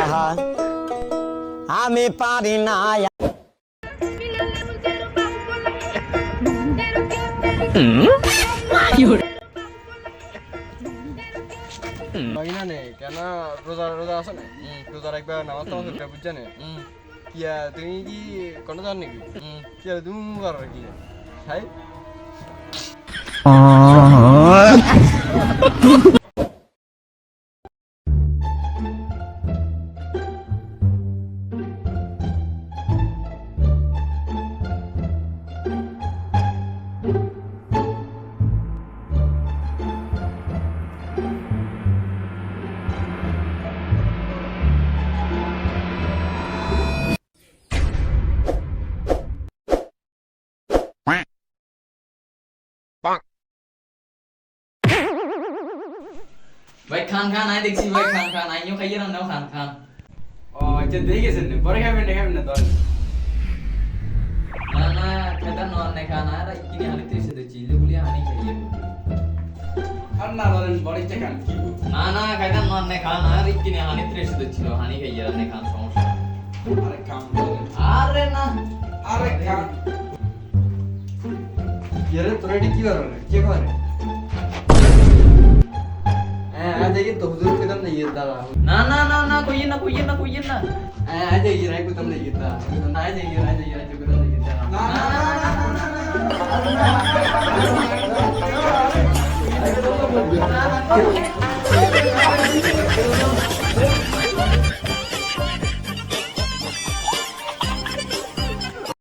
আহা, আমি পারি না কেন রোজা রোজা আছে না রোজা রাখবে নামাজ বুঝছে না কিয়া তুমি কি কোনো জান নাকি? কিয়া তুমি মুগার কি? খাই ভাই খান খান আয় দেখছি ভাই খান খান আইও খাইয়ে না নাও খান খান। ও আচ্ছা দেখে গেছেন না? পরে খাবেন না খাবেন না তো না না খেতা নন নে খান আর কিনে হানি তুই সে দিছি বলি হানি খাইয়ে আর না ধরেন বড় ইচ্ছা খান। কি না না খেতা নন নে খান আর কিনে হানি তুই সে দিছিল হানি খাইয়ে নে খান সমস্যা আরে কাম আরে না। আরে কাম ইয়ারে তোরা এটা কি করে কি করে जाइए तो हुजूर के दम नहीं था ना ना ना ना कोई ना कोई ना कोई ना आ जाइए राय को दम नहीं था ना आ जाइए आ जाइए राय को दम नहीं गिरता ना ना ना ना ना ना